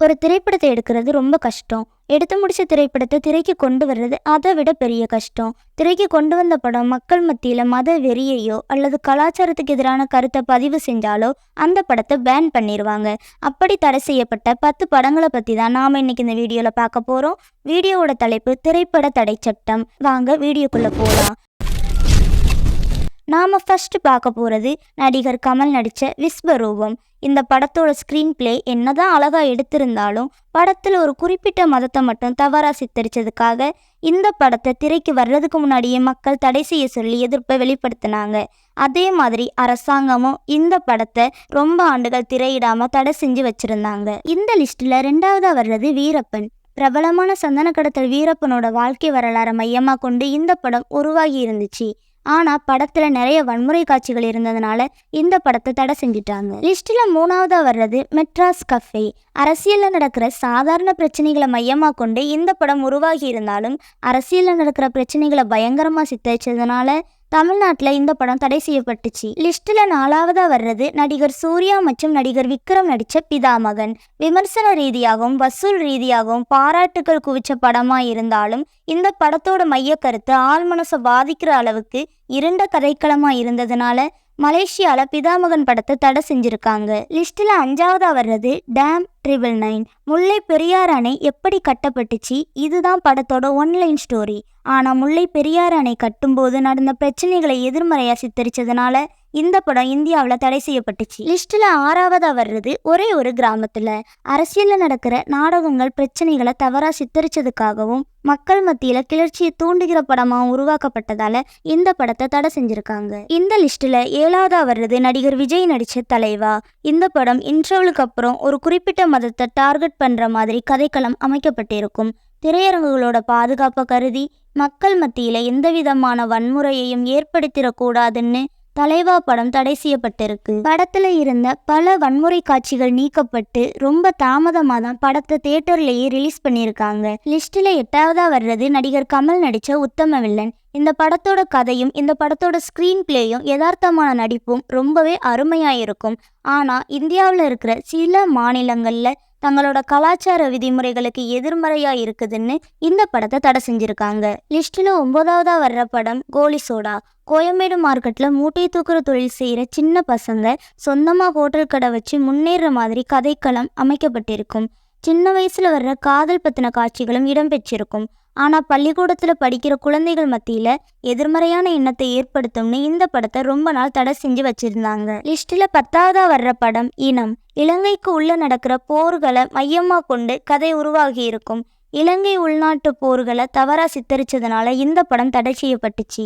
ஒரு திரைப்படத்தை எடுக்கிறது ரொம்ப கஷ்டம். எடுத்து முடிச்ச திரைப்படத்தை திரைக்கு கொண்டு வர்றது அதை விட பெரிய கஷ்டம். திரைக்கு கொண்டு வந்த படம் மக்கள் மத்தியில் மத வெறியையோ அல்லது கலாச்சாரத்துக்கு எதிரான கருத்தை பதிவு செஞ்சாலோ அந்த படத்தை பேன் பண்ணிடுவாங்க அப்படி தடை செய்யப்பட்ட பத்து படங்களை பற்றி தான் நாம் இன்னைக்கு இந்த வீடியோவில் பார்க்க போகிறோம் வீடியோவோட தலைப்பு திரைப்பட தடை சட்டம். வாங்க வீடியோக்குள்ளே போகலாம் நாம் ஃபர்ஸ்ட் பார்க்க போகிறது நடிகர் கமல் நடித்த விஸ்வரூபம். இந்த படத்தோட ஸ்க்ரீன் பிளே என்னதான் அழகாக எடுத்திருந்தாலும் படத்தில் ஒரு குறிப்பிட்ட மதத்தை மட்டும் தவறாக சித்தரிச்சதுக்காக இந்த படத்தை திரைக்கு வர்றதுக்கு முன்னாடியே மக்கள் தடை செய்ய சொல்லி எதிர்ப்பை வெளிப்படுத்தினாங்க. அதே மாதிரி அரசாங்கமும் இந்த படத்தை ரொம்ப ஆண்டுகள் திரையிடாமல் தடை செஞ்சு வச்சுருந்தாங்க. இந்த லிஸ்ட்டில் ரெண்டாவதாக வர்றது வீரப்பன். பிரபலமான சந்தன கடத்தல் வீரப்பனோட வாழ்க்கை வரலாறை மையமாக கொண்டு இந்த படம் உருவாகி இருந்துச்சு. ஆனால் படத்தில் நிறைய வன்முறை காட்சிகள் இருந்ததுனால இந்த படத்தை தடை செஞ்சுட்டாங்க. லிஸ்ட்டில் மூணாவதாக வர்றது மெட்ராஸ் கஃபே. அரசியலில் நடக்கிற சாதாரண பிரச்சனைகளை மையமாக கொண்டு இந்த படம் உருவாகி இருந்தாலும் அரசியலில் நடக்கிற பிரச்சனைகளை பயங்கரமாக சித்தரிச்சதுனால தமிழ்நாட்டில் இந்த படம் தடை செய்யப்பட்டுச்சு. லிஸ்ட்டில் நாலாவதாக வர்றது நடிகர் சூர்யா மற்றும் நடிகர் விக்ரம் நடித்த பிதாமகன் விமர்சன ரீதியாகவும் வசூல் ரீதியாகவும் பாராட்டுக்கள் குவிச்ச படமாக இருந்தாலும் இந்த படத்தோட மையக்கருத்து கருத்து ஆழ்மனசை பாதிக்கிற அளவுக்கு இருண்ட கதைக்களமாக இருந்ததுனால மலேசியால பிதாமகன் படத்தை தடை செஞ்சிருக்காங்க. லிஸ்ட்டில் அஞ்சாவதா வர்றது dam triple nine. Mullai Periyar அணை எப்படி கட்டப்பட்டுச்சு? இதுதான் படத்தோட ஒன்லைன் ஸ்டோரி. ஆனால் முல்லை பெரியார் அணை கட்டும்போது நடந்த பிரச்சனைகளை எதிர்மறையாக சித்தரிச்சதுனால இந்த படம் இந்தியாவில் தடை செய்யப்பட்டுச்சு. லிஸ்ட்டில் ஆறாவதாக வர்றது ஒரே ஒரு கிராமத்தில். அரசியலில் நடக்கிற நாடகங்கள் பிரச்சனைகளை தவறாக சித்தரிச்சதுக்காகவும் மக்கள் மத்தியில் கிளர்ச்சியை தூண்டுகிற படமாக உருவாக்கப்பட்டதால் இந்த படத்தை தடை செஞ்சுருக்காங்க. இந்த லிஸ்ட்டில் ஏழாவதாக வர்றது நடிகர் விஜய் நடித்த தலைவா. இந்த படம் இன்டர்வலுக்கு அப்புறம் ஒரு குறிப்பிட்ட மதத்தை டார்கெட் பண்ணுற மாதிரி கதைக்களம் அமைக்கப்பட்டிருக்கும். திரையரங்குகளோட பாதுகாப்பை கருதி மக்கள் மத்தியில் எந்த விதமான வன்முறையையும் ஏற்படுத்திடக்கூடாதுன்னு தலைவா படம் தடை செய்யப்பட்டிருக்கு. படத்துல இருந்த பல வன்முறை காட்சிகள் நீக்கப்பட்டு ரொம்ப தாமதமாக தான் படத்தை தியேட்டர்லேயே ரிலீஸ் பண்ணியிருக்காங்க. லிஸ்ட்டில் எட்டாவதா வர்றது நடிகர் கமல் நடித்த உத்தம வில்லன். இந்த படத்தோட கதையும் இந்த படத்தோட ஸ்க்ரீன் பிளேயும் யதார்த்தமான நடிப்பும் ரொம்பவே அருமையாக இருக்கும் ஆனால் இந்தியாவில் இருக்கிற சில மாநிலங்களில் தங்களோட கலாச்சார விதிமுறைகளுக்கு எதிர்மறையாக இருக்குதுன்னு இந்த படத்தை தடை செஞ்சுருக்காங்க. லிஸ்ட்டில் ஒன்பதாவதா வர்ற படம் கோலி சோடா. கோயம்பேடு மார்க்கெட்டில் மூட்டை தூக்குற தொழில் செய்கிற சின்ன பசங்க சொந்தமாக ஹோட்டல் கடை வச்சு முன்னேற மாதிரி கதைக்களம் அமைக்கப்பட்டிருக்கும். சின்ன வயசில் வர்ற காதல் பற்றின காட்சிகளும் இடம்பெற்றிருக்கும். ஆனால் பள்ளிக்கூடத்தில் படிக்கிற குழந்தைகள் மத்தியில் எதிர்மறையான எண்ணத்தை ஏற்படுத்தும்னு இந்த படத்தை ரொம்ப நாள் தடை செஞ்சு வச்சிருந்தாங்க. லிஸ்ட்டில் பத்தாவதா வர்ற படம் இனம். இலங்கைக்கு உள்ள நடக்கிற போர்களை மையமாக கொண்டு கதை உருவாகி இருக்கும். இலங்கை உள்நாட்டு போர்களை தவறாக சித்தரித்ததுனால இந்த படம் தடை செய்யப்பட்டுச்சு.